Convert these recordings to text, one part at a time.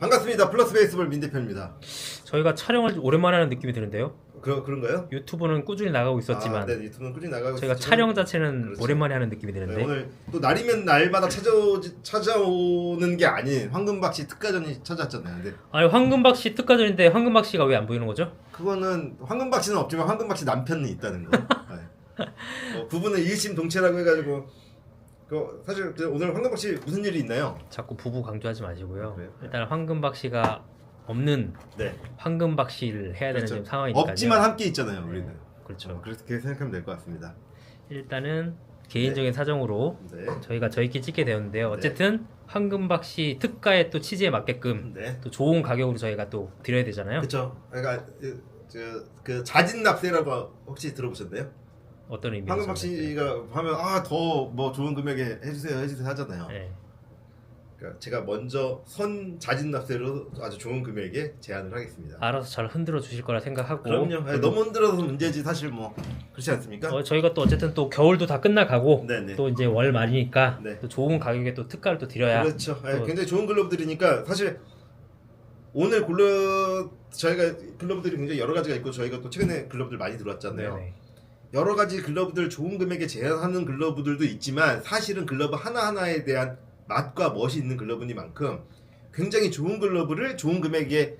반갑습니다. 플러스 베이스볼 민 대표입니다. 저희가 촬영을 오랜만에 하는 느낌이 드는데요. 그런 그런가요? 유튜브는 꾸준히 나가고 있었지만 아, 네, 유튜브는 꾸준히 나가고 저희가 있지만 촬영 자체는 그렇죠. 오랜만에 하는 느낌이 네, 드는데 오늘 또 날이면 날마다 찾아오 찾아오는 게 아닌 황금박 씨 특가전이 찾아왔잖아요. 근데 아니 황금박 씨 특가전인데 황금박 씨가 왜 안 보이는 거죠? 그거는 황금박 씨는 없지만 황금박 씨 남편이 있다는 거. 네. 어, 부부는 일심동체라고 해가지고 그 사실 그 오늘 황금박 씨 무슨 일이 있나요? 자꾸 부부 강조하지 마시고요. 그래요? 일단 황금박 씨가 없는 네. 황금박 씨를 해야 되는 그렇죠. 지금 상황이니까요. 없지만 함께 있잖아요. 우리는. 그렇죠. 어, 그렇게 생각하면 될 것 같습니다. 일단은 개인적인 사정으로 네. 저희가 저희끼리 찍게 되었는데요. 어쨌든 황금박 씨 특가의 또 취지에 맞게끔 네. 또 좋은 가격으로 저희가 또 드려야 되잖아요. 그렇죠. 그러니까 그, 그, 그 자진 납세라고 혹시 들어보셨나요? 어떤 의미에서? 황금박 씨가 하면 아 더 뭐 좋은 금액에 해주세요 해주세요 하잖아요. 네. 그러니까 제가 먼저 선 자진 납세로 아주 좋은 금액에 제안을 하겠습니다. 알아서 잘 흔들어 주실 거라 생각하고 그럼요. 아니, 너무 흔들어서 문제지 사실 뭐 그렇지 않습니까? 어, 저희가 또 어쨌든 또 겨울도 다 끝나가고 네네. 또 이제 월 말이니까 네. 또 좋은 가격에 또 특가를 또 드려야 그렇죠. 아니, 또- 굉장히 좋은 글러브들이니까 사실 오늘 글러 저희가 글러브들이 굉장히 여러 가지가 있고 저희가 또 최근에 글러브들 많이 들어왔잖아요. 네네. 여러 가지 글러브들 좋은 금액에 제한하는 글러브들도 있지만 사실은 글러브 하나하나에 대한 맛과 멋이 있는 글러브니만큼 굉장히 좋은 글러브를 좋은 금액에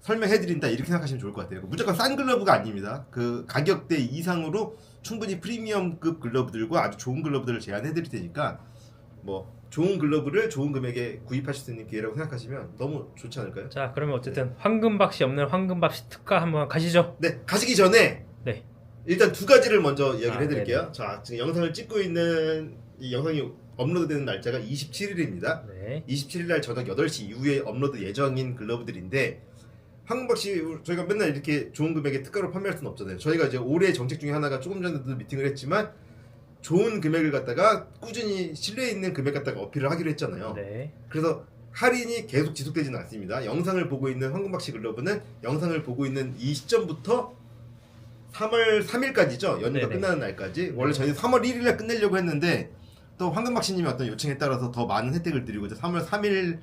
설명해드린다 이렇게 생각하시면 좋을 것 같아요. 무조건 싼 글러브가 아닙니다. 그 가격대 이상으로 충분히 프리미엄급 글러브들과 아주 좋은 글러브들을 제안해드릴 테니까 뭐 좋은 글러브를 좋은 금액에 구입하실 수 있는 기회라고 생각하시면 너무 좋지 않을까요? 자 그러면 어쨌든 황금박 씨 없는 황금박 씨 특가 한번 가시죠. 네 가시기 전에 네. 일단 두 가지를 먼저 이야기를 아, 해드릴게요. 자 지금 영상을 찍고 있는 이 영상이 업로드되는 날짜가 27일입니다. 네. 27일 날 저녁 8시 이후에 업로드 예정인 글러브들인데 황금박 씨 저희가 맨날 이렇게 좋은 금액에 특가로 판매할 수는 없잖아요. 저희가 이제 올해 정책 중에 하나가 조금 전에도 미팅을 했지만 좋은 금액을 갖다가 꾸준히 신뢰 있는 금액 갖다가 어필을 하기로 했잖아요. 네. 그래서 할인이 계속 지속되지는 않습니다. 영상을 보고 있는 황금박 씨 글러브는 영상을 보고 있는 이 시점부터 3월 3일까지죠. 연휴가 네네. 끝나는 날까지. 원래 저희는 3월 1일에 끝내려고 했는데 또 황금박 씨님의 어떤 요청에 따라서 더 많은 혜택을 드리고 이제 3월 3일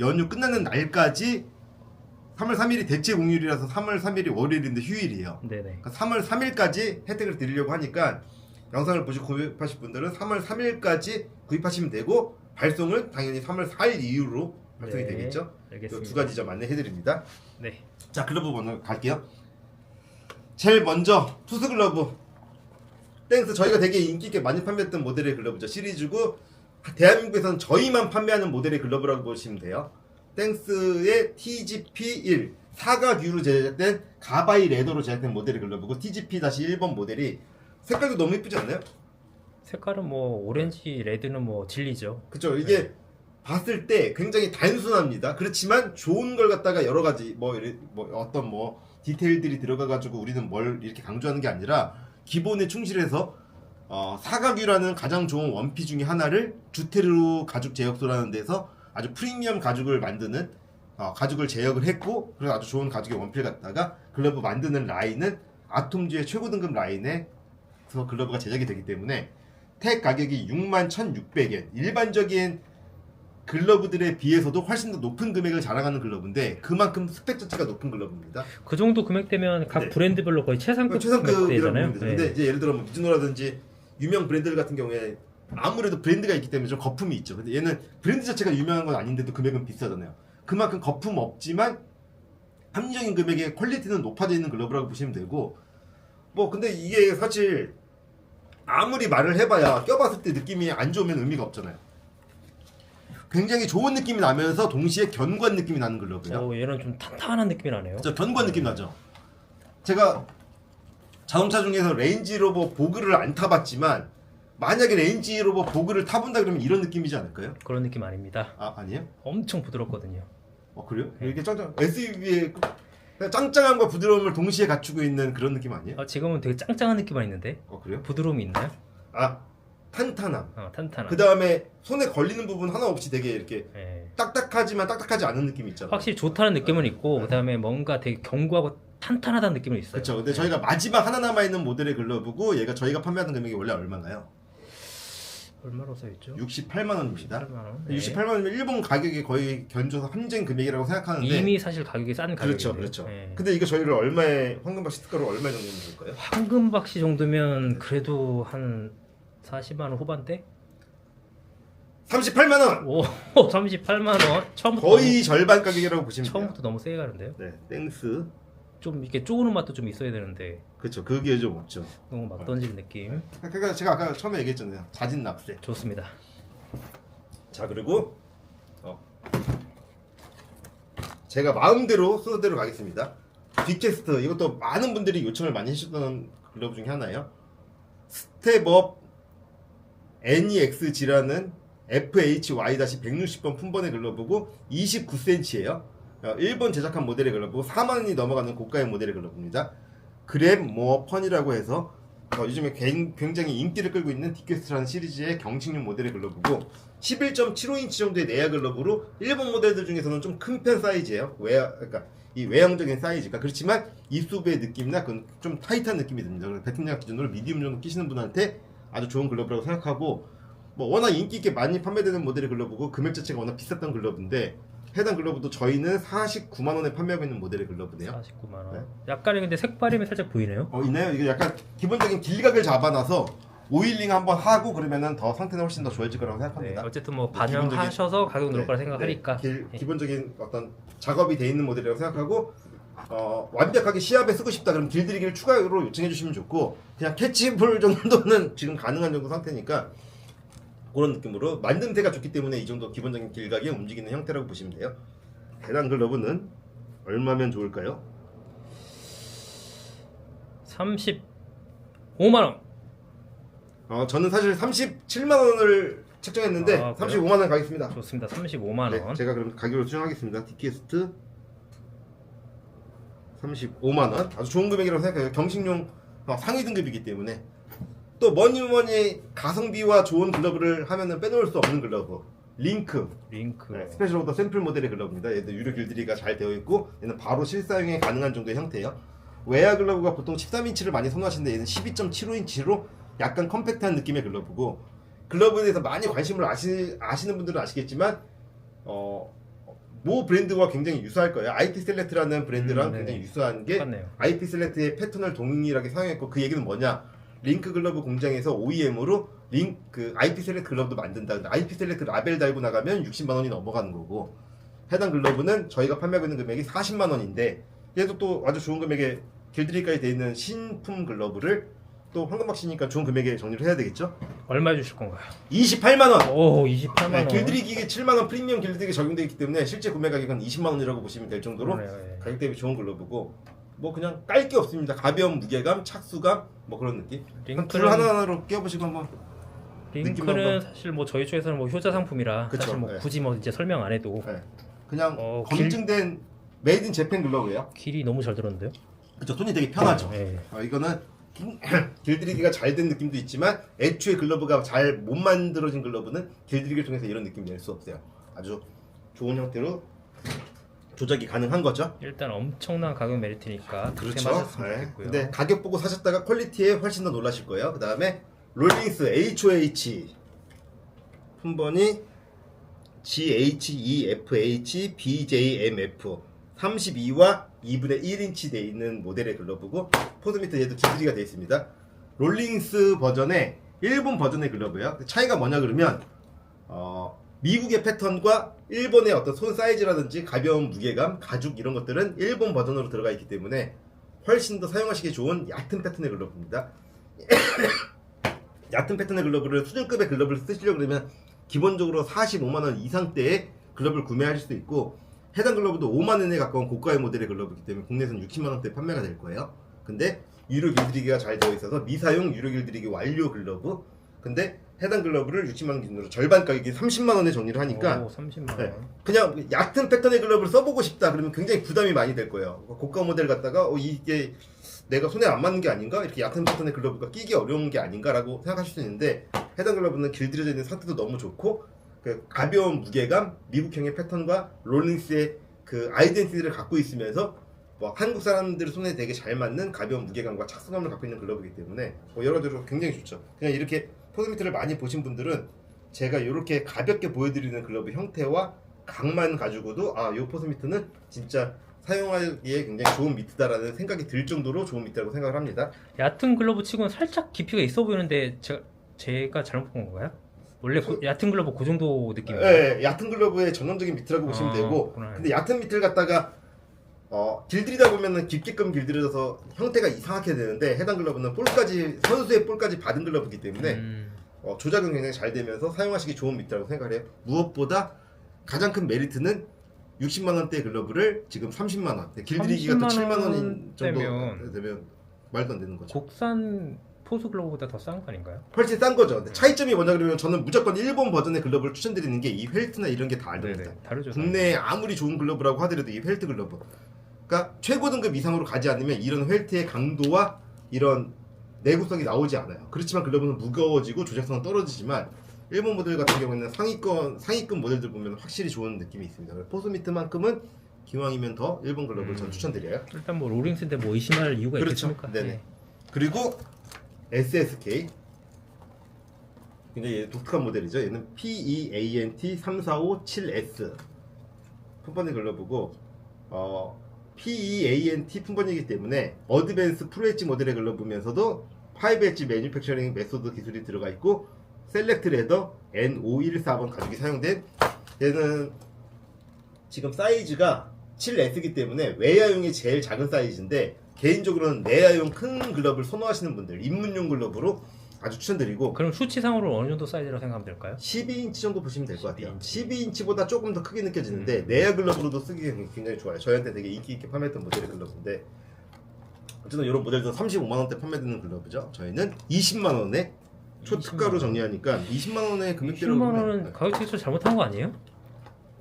연휴 끝나는 날까지 3월 3일이 대체 공휴일이라서 3월 3일이 월요일인데 휴일이에요. 네네. 그러니까 3월 3일까지 혜택을 드리려고 하니까 영상을 보시고 구입하실 분들은 3월 3일까지 구입하시면 되고 발송은 당연히 3월 4일 이후로 발송이 네, 되겠죠. 이 알겠습니다. 두 가지 점 안내해드립니다. 네. 자 글러브 먼저 갈게요. 제일 먼저 투스 글러브 땡스 저희가 되게 인기 있게 많이 판매했던 모델의 글러브죠. 시리즈고 대한민국에서는 저희만 판매하는 모델의 글러브라고 보시면 돼요. 땡스의 TGP1 사각유로 제작된 가바이 레더로 제작된 모델의 글러브고 TGP-1번 모델이 색깔도 너무 이쁘지 않나요? 색깔은 뭐 오렌지 레드는 뭐 진리죠. 그쵸 이게 봤을 때 굉장히 단순합니다. 그렇지만 좋은 걸 갖다가 여러 가지 뭐, 이래- 뭐 어떤 뭐 디테일들이 들어가가지고 우리는 뭘 이렇게 강조하는 게 아니라 기본에 충실해서 어, 사각유라는 가장 좋은 원피 중에 하나를 주테르 가죽 제약소라는 데서 아주 프리미엄 가죽을 만드는 어, 가죽을 제약을 했고 그래서 아주 좋은 가죽의 원피를 갖다가 글러브 만드는 라인은 아톰즈의 최고 등급 라인에서 글러브가 제작이 되기 때문에 택 가격이 61,600엔. 일반적인 글러브들에 비해서도 훨씬 더 높은 금액을 자랑하는 글러브인데 그만큼 스펙 자체가 높은 글러브입니다. 그 정도 금액대면 각 네. 브랜드별로 거의 최상급 금액대잖아요. 되죠. 근데 이제 예를 들어 뭐 미즈노라든지 유명 브랜드들 같은 경우에 아무래도 브랜드가 있기 때문에 좀 거품이 있죠. 근데 얘는 브랜드 자체가 유명한 건 아닌데도 금액은 비싸잖아요. 그만큼 거품 없지만 합리적인 금액의 퀄리티는 높아져 있는 글러브라고 보시면 되고 뭐 근데 이게 사실 아무리 말을 해봐야 껴봤을 때 느낌이 안 좋으면 의미가 없잖아요. 굉장히 좋은 느낌이 나면서 동시에 견고한 느낌이 나는 글러브예요. 오, 얘는 좀 탄탄한 느낌이 나네요. 진짜 견고한 느낌 나죠. 제가 자동차 중에서 레인지로버 보그를 안 타봤지만 만약에 레인지로버 보그를 타본다 그러면 이런 느낌이지 않을까요? 그런 느낌 아닙니다. 아 아니에요? 엄청 부드럽거든요. 어 그래요? 네. 이렇게 짱짱 SUV의 짱짱함과 부드러움을 동시에 갖추고 있는 그런 느낌 아니에요? 아, 지금은 되게 짱짱한 느낌만 있는데 어 그래요? 부드러움이 있나요? 아 탄탄함. 어, 탄탄한. 그 다음에 손에 걸리는 부분 하나 없이 되게 이렇게 예. 딱딱하지만 딱딱하지 않은 느낌이 있잖아요. 확실히 좋다는 느낌은 있고 네. 그다음에 뭔가 되게 견고하고 탄탄하다는 느낌은 있어요. 그렇죠. 근데 저희가 마지막 하나 남아 있는 모델의 글러브고 얘가 저희가 판매하는 금액이 원래 얼마인가요? 얼마로 써 있죠? 68만 원입니다. 68만 원. 네. 68만 원이면 일본 가격이 거의 견줘서 함정 금액이라고 생각하는데 이미 사실 가격이 싼 가격이에요. 그렇죠, 그렇죠. 근데 이거 저희를 얼마에 황금박씨 특가로 얼마 정도 줄까요? 황금박씨 정도면 그래도 한 40만 원 후반대? 38만 원. 오, 38만 원. 처음부터 거의 절반 가격이라고 보시면 돼요. 처음부터 너무 세게 가는데요. 네, 땡스. 좀 이렇게 쪼그는 맛도 좀 있어야 되는데 그렇죠. 그게 좀 없죠. 너무 막 던질 느낌. 그러니까 제가 아까 처음에 얘기했잖아요. 자진 납세. 좋습니다. 자 그리고 어. 제가 마음대로 순서대로 가겠습니다. 빅캐스트 이것도 많은 분들이 요청을 많이 해주셨던 글러브 중에 하나예요. 스텝업 NEXG라는 FHY-160번 품번의 글러브고 29cm예요. 일본 제작한 모델의 글러브고 4만 원이 넘어가는 고가의 모델의 글러브입니다. 그랩 모어 펀이라고 해서 어, 요즘에 굉- 굉장히 인기를 끌고 있는 디퀘스트라는 시리즈의 경식용 모델의 글러브고 11.75인치 정도의 내야 글러브로 일본 모델들 중에서는 좀 큰 편 사이즈예요. 외야 그러니까 이 외형적인 사이즈가 그렇지만 이수브의 느낌이나 그좀 타이트한 느낌이 듭니다. 그래서 배팅량 기준으로 미디움 정도 끼시는 분한테 아주 좋은 글러브라고 생각하고 뭐 워낙 인기 있게 많이 판매되는 모델의 글러브고 금액 자체가 워낙 비쌌던 글러브인데 해당 글러브도 저희는 49만 원에 판매하고 있는 모델의 글러브네요. 49만 원. 네. 약간의 근데 색바람이 살짝 보이네요. 어 있나요? 이게 약간 기본적인 길각을 잡아놔서 오일링 한번 하고 그러면은 더 상태는 훨씬 더 좋아질 거라고 네, 생각합니다. 어쨌든 뭐뭐 반영하셔서 가격 네, 거라 생각하니까 네, 길- 예. 기본적인 어떤 작업이 돼 있는 모델이라고 생각하고 어, 완벽하게 시합에 쓰고 싶다 그럼 길들이기를 추가로 요청해 주시면 좋고 그냥 캐치볼 정도는 지금 가능한 정도 상태니까 그런 느낌으로 만듦새가 좋기 때문에 이 정도 기본적인 길각이 움직이는 형태라고 보시면 돼요. 해당 글러브는 얼마면 좋을까요? 35만 원. 어, 저는 사실 37만 원을 책정했는데 아, 그래요? 35만 원 가겠습니다. 좋습니다. 35만 네, 원. 제가 그럼 가격으로 수정하겠습니다. 디캐스트 35만 원. 아주 좋은 금액이라고 생각해요. 경식용 어, 상위 등급이기 때문에 또 뭐니 뭐니 가성비와 좋은 글러브를 하면은 빼놓을 수 없는 글러브. 링크 링크. 네, 스페셜 오더 샘플 모델의 글러브입니다. 얘도 유료 길들이가 잘 되어 있고 얘는 바로 실사용에 가능한 정도의 형태예요. 외야 글러브가 보통 13인치를 많이 선호하시는데 얘는 12.75인치로 약간 컴팩트한 느낌의 글러브고 글러브에 대해서 많이 관심을 아시, 아시는 분들은 아시겠지만 어, 모 브랜드와 굉장히 유사할 거예요. IP 셀렉트라는 브랜드랑 음, 네네. 굉장히 유사한 게 똑같네요. IP 셀렉트의 패턴을 동일하게 사용했고 그 얘기는 뭐냐? 링크 글러브 공장에서 OEM으로 링그 IP 셀렉트 글러브도 만든다. 근데 IP 셀렉트 라벨 달고 나가면 60만 원이 넘어가는 거고 해당 글러브는 저희가 판매하고 있는 금액이 40만 원인데 얘도 또 아주 좋은 금액에 길들이까지 되어 있는 신품 글러브를 또 황금박 씨니까 좋은 금액에 정리를 해야 되겠죠? 얼마 주실 건가요? 28만 원. 오, 28만 네, 원. 길들이기에 7만 원 프리미엄 길들이기 적용되어 있기 때문에 실제 구매 가격은 20만 원이라고 보시면 될 정도로 그러네요, 예. 가격 대비 좋은 글러브고 뭐 그냥 깔 게 없습니다. 가벼운 무게감, 착수감 뭐 그런 느낌. 둘 하나하나로 끼워보시고 한번 느낌 링크는 한번. 사실 뭐 저희 쪽에서는 뭐 효자 상품이라 그쵸, 사실 뭐 네. 굳이 뭐 이제 설명 안 해도 네. 그냥 어, 길- 검증된 메이드 인 재팬 글러브예요. 길이 너무 잘 들었는데요. 그쵸 손이 되게 편하죠. 예. 어, 이거는 길들이기가 잘 된 느낌도 있지만 애초에 글러브가 잘 못 만들어진 글러브는 길들이기를 통해서 이런 느낌 낼 수 없어요. 아주 좋은 형태로 조작이 가능한 거죠. 일단 엄청난 가격 메리트니까 그렇죠. 네. 근데 가격 보고 사셨다가 퀄리티에 훨씬 더 놀라실 거예요. 그 다음에 롤링스 HOH 품번이 GHEFH BJMF 32와 2분의 1인치 돼 있는 모델의 글러브고 포드 밑에 얘도 기술이가 되어 있습니다. 롤링스 버전의 일본 버전의 글러브예요. 차이가 뭐냐 그러면 어, 미국의 패턴과 일본의 어떤 손 사이즈라든지 가벼운 무게감, 가죽 이런 것들은 일본 버전으로 들어가 있기 때문에 훨씬 더 사용하시기 좋은 얕은 패턴의 글러브입니다. 얕은 패턴의 글러브를 수준급의 글러브를 쓰시려고 그러면 기본적으로 45만 원 이상대의 글러브를 구매하실 수 있고 해당 글러브도 5만 원에 가까운 고가의 모델의 글러브이기 때문에 국내에서는 60만 원대 판매가 될 거예요. 근데 유료 길들이기가 잘 되어 있어서 미사용 유료 길들이기 완료 글러브. 근데 해당 글러브를 60만 원 기준으로 절반 가격이 30만 원에 정리를 하니까 오, 30만 원. 네. 그냥 얕은 패턴의 글러브를 써보고 싶다 그러면 굉장히 부담이 많이 될 거예요. 고가 모델 갖다가 어, 이게 내가 손에 안 맞는 게 아닌가? 이렇게 얕은 패턴의 글러브가 끼기 어려운 게 아닌가라고 생각하실 수 있는데 해당 글러브는 길들여져 있는 상태도 너무 좋고 그 가벼운 무게감, 미국형의 패턴과 롤링스의 그 아이덴티티를 갖고 있으면서 뭐 한국 사람들 손에 되게 잘 맞는 가벼운 무게감과 착수감을 갖고 있는 글러브이기 때문에 뭐 여러 가지로 굉장히 좋죠. 그냥 이렇게 포드미트를 많이 보신 분들은 제가 이렇게 가볍게 보여드리는 글러브 형태와 각만 가지고도 아, 이 포스미트는 진짜 사용하기에 굉장히 좋은 미트다라는 생각이 들 정도로 좋은 미트라고 생각을 합니다. 얕은 글러브 치고는 살짝 깊이가 있어 보이는데 제가, 제가 잘못 본 건가요? 원래 그- 얕은 글러브 그 정도 느낌이에요? 예, 얕은 글러브의 전형적인 미트라고 보시면 아, 되고 그렇구나. 근데 얕은 미트를 갖다가 어, 길들이다 보면은 깊게끔 길들여서 형태가 이상하게 되는데 해당 글러브는 볼까지 선수의 볼까지 받은 글러브이기 때문에 음, 어, 조작은 굉장히 잘 되면서 사용하시기 좋은 미트라고 생각을 해요. 무엇보다 가장 큰 메리트는 60만 원대 글러브를 지금 30만 원, 길들이기가 또 30만 7만 원인 정도 되면 말도 안 되는 거죠. 국산 포수 글러브보다 더 싼 거 아닌가요? 훨씬 싼 거죠. 근데 차이점이 뭐냐 그러면 저는 무조건 일본 버전의 글러브를 추천드리는 게이 펠트나 이런 게다 아닙니다. 네네 다르죠. 국내에 아무리 좋은 글러브라고 하더라도 이 펠트 글러브 그러니까 최고 등급 이상으로 가지 않으면 이런 펠트의 강도와 이런 내구성이 나오지 않아요 그렇지만 글러브는 무거워지고 조작성은 떨어지지만 일본 모델 같은 경우에는 상위권 상위급 모델들 보면 확실히 좋은 느낌이 있습니다 포스미트만큼은 기왕이면 더 일본 글러브를 전 음. 추천드려요 일단 뭐 로링스인데 뭐 의심할 이유가 그렇죠. 있겠습니까? 네네. 네. 그리고 SSK 굉장히 독특한 모델이죠. 얘는 E PEANT 3457S 품번이 글러브고 어, PEANT 품번이기 때문에 어드밴스 프로엣지 모델의 글러브면서도 5엣지 매니팩처링 메소드 기술이 들어가 있고 셀렉트 레더 N514번 가죽이 사용된 얘는 지금 사이즈가 7S이기 때문에 외야용이 제일 작은 사이즈인데 개인적으로는 내야용 큰 글러브를 선호하시는 분들 입문용 글러브로 아주 추천드리고 그럼 수치상으로 어느 정도 사이즈라고 생각하면 될까요? 12인치 정도 보시면 될 것 같아요. 12인치. 12인치 보다 조금 더 크게 느껴지는데 음. 내야 글러브로도 쓰기 굉장히 좋아요. 저희한테 되게 인기 있게 판매했던 모델의 글러브인데 어쨌든 이런 모델도 35만 원대 판매되는 글러브죠. 저희는 20만 원에 초특가로 20만 원. 정리하니까 20만 원의 금액대로 10만 보면 원은 가격 책정 잘못한 거 아니에요?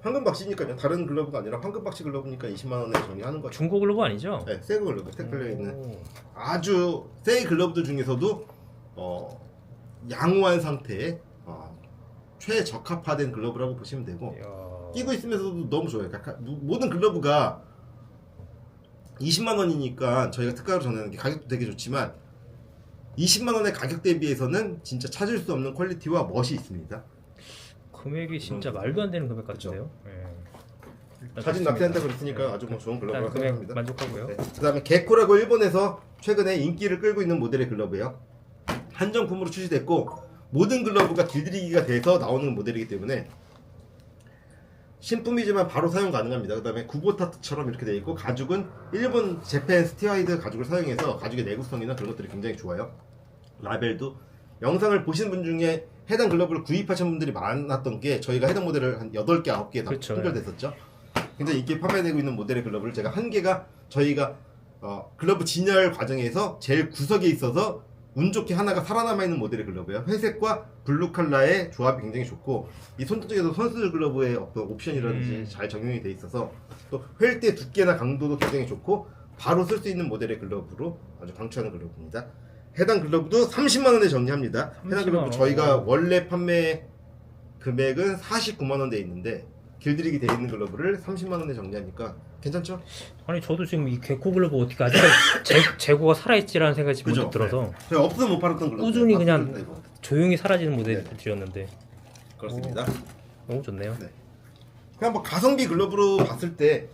황금 박씨니까 요. 다른 글러브가 아니라 황금 박씨 글러브니까 20만 원에 정리하는 거죠. 중고 글러브 아니죠? 네, 새 글러브 택배에 있는 오. 아주 새 글러브들 중에서도 어, 양호한 상태의 어, 최적합화된 글러브라고 보시면 되고 이야. 끼고 있으면서도 너무 좋아요. 그러니까 모- 모든 글러브가 20만 원이니까 저희가 특가로 정하는 게 가격도 되게 좋지만 20만 원의 가격 대비해서는 진짜 찾을 수 없는 퀄리티와 멋이 있습니다. 금액이 진짜 음. 말도 안 되는 금액 같은데요? 예. 일단 사진 좋습니다. 납세한다 그랬으니까 아주 뭐 좋은 일단 글러브라고 생각합니다. 만족하고요. 네. 그다음에 개코라고 일본에서 최근에 인기를 끌고 있는 모델의 글러브예요. 한정품으로 출시됐고 모든 글러브가 길들이기가 돼서 나오는 모델이기 때문에 신품이지만 바로 사용 가능합니다. 그다음에 구보타트처럼 이렇게 되어 있고 가죽은 일본 재팬 스티와이드 가죽을 사용해서 가죽의 내구성이나 그런 것들이 굉장히 좋아요. 라벨도 영상을 보신 분 중에 해당 글러브를 구입하신 분들이 많았던 게 저희가 해당 모델을 한 8개, 9개 다 그렇죠. 품절됐었죠. 굉장히 인기 판매되고 있는 모델의 글러브를 제가 한 개가 저희가 어, 글러브 진열 과정에서 제일 구석에 있어서 운 좋게 하나가 살아남아 있는 모델의 글러브예요. 회색과 블루 컬러의 조합이 굉장히 좋고 이 손등에도 선수들 글러브의 어떤 옵션이라든지 음. 잘 적용이 돼 있어서 또 휠대 두께나 강도도 굉장히 좋고 바로 쓸 수 있는 모델의 글러브로 아주 강추하는 글러브입니다. 해당 글러브도 30만 원에 정리합니다. 해당 30만 글러브 원. 저희가 원래 판매 금액은 49만 원대 있는데 길들이기 돼 있는 글러브를 30만 원에 정리하니까 괜찮죠? 아니 저도 지금 이 개코 글러브 어떻게 아직 재, 재고가 살아있지라는 생각이 그죠? 문득 들어서 저희 없으면 못 팔았던 글러브. 꾸준히 아, 그냥. 조용히 사라지는 모델들이었는데 그렇습니다. 너무 좋네요. 그냥 뭐 가성비 글러브로 봤을 때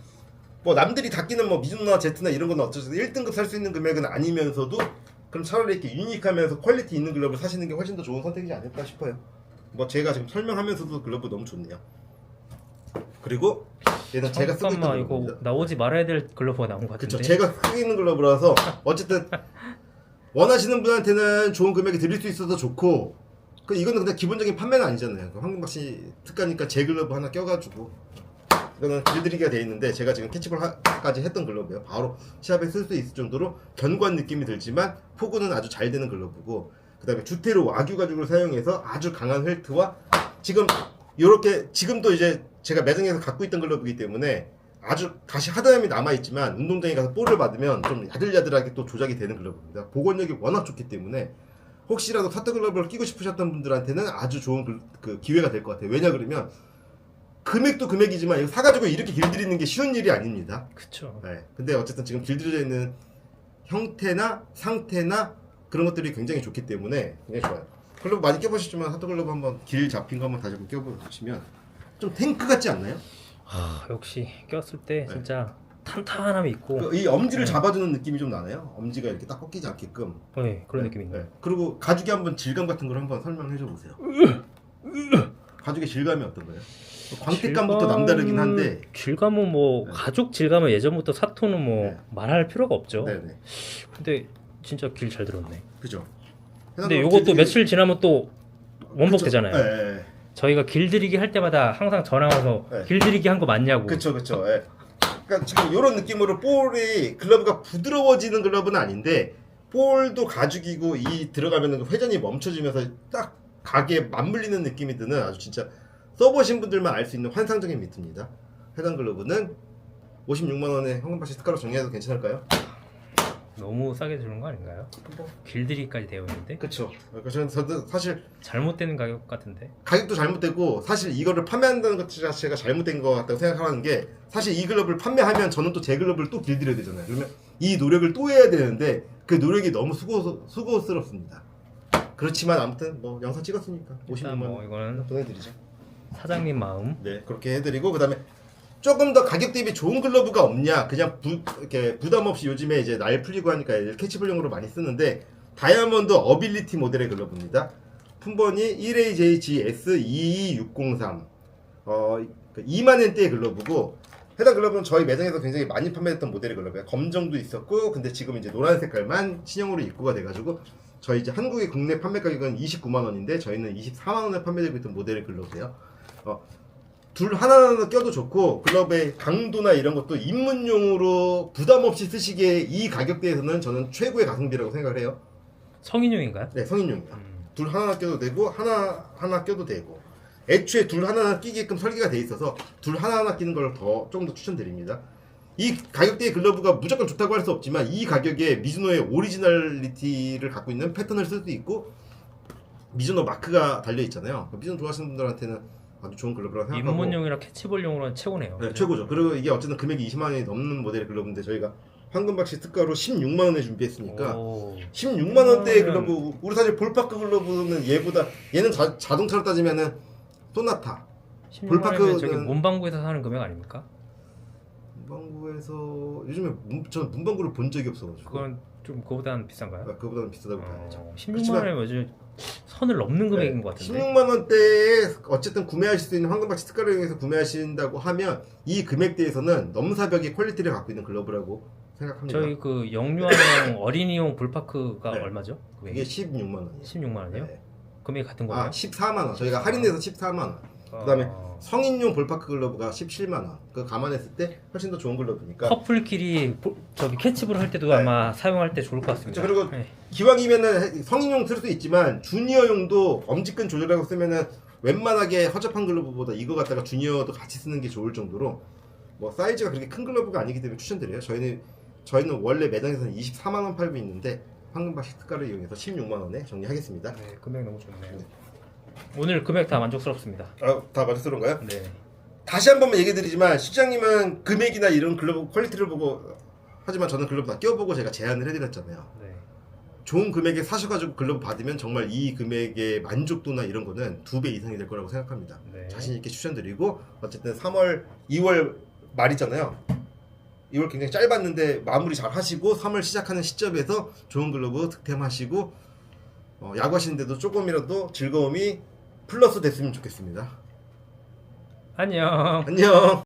뭐 남들이 다 끼는 뭐 미즈노나 제트나 이런 건 어쩌서 1등급 살 수 있는 금액은 아니면서도 그럼 차라리 이렇게 유니크하면서 퀄리티 있는 글러브를 사시는 게 훨씬 더 좋은 선택이지 않을까 싶어요. 뭐 제가 지금 설명하면서도 글러브 너무 좋네요. 그리고 얘는 제가 쓰고 있는 잠깐만 이거 글러브입니다. 나오지 말아야 될 글러브가 나온 것 그쵸 같은데. 제가 쓰고 있는 글러브라서 어쨌든 원하시는 분한테는 좋은 금액에 드릴 수 있어서 좋고 그 이거는 그냥 기본적인 판매는 아니잖아요. 그 황금박씨 특가니까 제 글러브 하나 껴가지고 이거는 길들이기가 돼 있는데 제가 지금 캐치볼까지 했던 글러브예요. 바로 시합에 쓸 수 있을 정도로 견고한 느낌이 들지만 포구는 아주 잘 되는 글러브고 그다음에 주테로 와규 가죽을 사용해서 아주 강한 헬트와 지금 이렇게 지금도 이제 제가 매장에서 갖고 있던 글러브이기 때문에 아주 다시 하드함이 남아있지만 운동장에 가서 볼을 받으면 좀 야들야들하게 또 조작이 되는 글러브입니다. 복원력이 워낙 좋기 때문에 혹시라도 사터 글러브를 끼고 싶으셨던 분들한테는 아주 좋은 글- 그 기회가 될 것 같아요. 왜냐 그러면 금액도 금액이지만 이거 사가지고 이렇게 길들이는 게 쉬운 일이 아닙니다. 그쵸. 네. 근데 어쨌든 지금 길들여져 있는 형태나 상태나 그런 것들이 굉장히 좋기 때문에 굉장히 좋아요. 글러브 많이 껴보셨지만 하드 글러브 한번 길 잡힌 거 한번 다시 한번 껴보시면 좀 탱크 같지 않나요? 아 역시 꼈을 때 네. 진짜 탄탄함이 있고 그 이 엄지를 네. 잡아주는 느낌이 좀 나나요? 엄지가 이렇게 딱 꺾이지 않게끔. 네, 그런 네, 느낌이 있네요. 네. 그리고 가죽이 한번 질감 같은 걸 한번 설명해 줘 보세요. 가죽의 질감이 어떤 거예요? 광택감부터 질감은- 남다르긴 한데. 질감은 뭐 네. 가죽 질감은 예전부터 사토는 뭐 네. 말할 필요가 없죠. 네네. 근데 진짜 길 잘 들었네. 그죠. 근데 요것도 며칠 지나면 또 원복되잖아요. 네. 저희가 길들이기 할 때마다 항상 전화 와서 네. 길들이기 한 거 맞냐고. 그쵸. 예. 그러니까 지금 이런 느낌으로 볼이 글러브가 부드러워지는 글러브는 아닌데 볼도 가죽이고 이 들어가면은 그 회전이 멈춰지면서 딱 가게 맞물리는 느낌이 드는 아주 진짜 써보신 분들만 알 수 있는 환상적인 미트입니다. 해당 글러브는 56만 원에 현금바시 특가로 정리해도 괜찮을까요? 너무 싸게 주는 거 아닌가요? 길들이기까지 되어 있는데 그쵸. 그러니까 저는 저도 사실 잘못되는 가격 같은데. 가격도 잘못됐고 사실 이거를 판매한다는 것 자체가 잘못된 것 같다고 생각하는 게 사실 이 글러브를 판매하면 저는 또 제 글러브를 또 길들여야 되잖아요. 그러면 이 노력을 또 해야 되는데 그 노력이 너무 수고 수고스럽습니다. 그렇지만 아무튼 뭐 영상 찍었으니까 56만 일단 뭐원 이거는 보내드리죠. 사장님 마음. 네 그렇게 해드리고 그다음에 조금 더 가격 대비 좋은 글러브가 없냐. 그냥 부, 이렇게 부담 없이 요즘에 이제 날 풀리고 하니까 캐치볼용으로 많이 쓰는데 다이아몬드 어빌리티 모델의 글러브입니다. 품번이 1AJGS22603 어, 2만 엔대의 글러브고 해당 글러브는 저희 매장에서 굉장히 많이 판매했던 모델의 글러브예요. 검정도 있었고 근데 지금 이제 노란 색깔만 신형으로 입고가 돼가지고 저희 이제 한국의 국내 판매 가격은 29만 원인데 저희는 24만 원에 판매되고 있던 모델의 글러브예요 둘 하나하나 껴도 좋고 글러브의 강도나 이런 것도 입문용으로 부담 없이 쓰시기에 이 가격대에서는 저는 최고의 가성비라고 생각을 해요. 성인용인가요? 네, 성인용이요. 음, 둘 하나 껴도 되고 하나 하나 껴도 되고 애초에 둘 하나 끼게끔 설계가 돼 있어서 둘 하나 하나 끼는 걸 더 좀 더 추천드립니다. 이 가격대의 글러브가 무조건 좋다고 할 수 없지만 이 가격에 미즈노의 오리지널리티를 갖고 있는 패턴을 쓸수 있고 미즈노 마크가 달려 있잖아요. 미즈노 좋아하시는 분들한테는 아주 좋은 글러브라고 생각하고 입문용이랑 캐치볼용으로는 최고네요. 네, 최고죠. 그리고 이게 어쨌든 금액이 20만 원이 넘는 모델의 글러브인데 저희가 황금박씨 특가로 16만 원에 준비했으니까 오, 16만 원대의 그러면- 글러브 우리 사실 볼파크 글러브는 얘보다 얘는 자, 자동차로 따지면은 소나타 16만 원이면 볼파크는- 저기 문방구에서 사는 금액 아닙니까? 문방구에서 요즘에 문, 저는 문방구를 본 적이 없어가지고 그건 좀 그거보다는 비싼가요? 아, 그거보다는 비싸다고 봐야죠. 어, 16만 그렇지만- 원이면 요즘 선을 넘는 금액인 것 같은데. 16만 원대에 어쨌든 구매하실 수 있는 황금박씨 특가를 이용해서 구매하신다고 하면 이 금액대에서는 넘사벽의 퀄리티를 갖고 있는 글러브라고 생각합니다. 저희 그 영유아용 어린이용 볼파크가 네. 얼마죠? 금액이 16만 원이에요. 16만 원이요? 네. 금액이 같은 거예요? 아 14만 원. 저희가 할인해서 14만 원. 그다음에 어, 성인용 볼파크 글러브가 17만 원. 그 감안했을 때 훨씬 더 좋은 글러브니까. 커플끼리 보- 저기 캐치볼 할 때도 네. 아마 사용할 때 좋을 것 같습니다. 그렇죠. 그리고 네. 기왕이면은 성인용 쓸 수 있지만 주니어용도 엄지끈 조절하고 쓰면은 웬만하게 허접한 글러브보다 이거 갖다가 주니어도 같이 쓰는 게 좋을 정도로 뭐 사이즈가 그렇게 큰 글러브가 아니기 때문에 추천드려요. 저희는 저희는 원래 매장에서는 24만 원 팔고 있는데 황금바식 특가를 이용해서 16만 원에 정리하겠습니다. 네, 금액 너무 좋네요. 오늘 금액 다 만족스럽습니다. 아, 다 만족스러운가요? 네. 다시 한 번만 얘기드리지만 시장님은 금액이나 이런 글러브 퀄리티를 보고 하지만 저는 글러브 다 껴보고 제가 제안을 해드렸잖아요. 네. 좋은 금액에 사셔가지고 글러브 받으면 정말 이 금액의 만족도나 이런 거는 두 배 이상이 될 거라고 생각합니다. 네. 자신 있게 추천드리고 어쨌든 3월, 2월 말이잖아요. 2월 굉장히 짧았는데 마무리 잘 하시고 3월 시작하는 시점에서 좋은 글러브 득템하시고 어, 야구하시는데도 조금이라도 즐거움이 플러스 됐으면 좋겠습니다. 안녕. 안녕.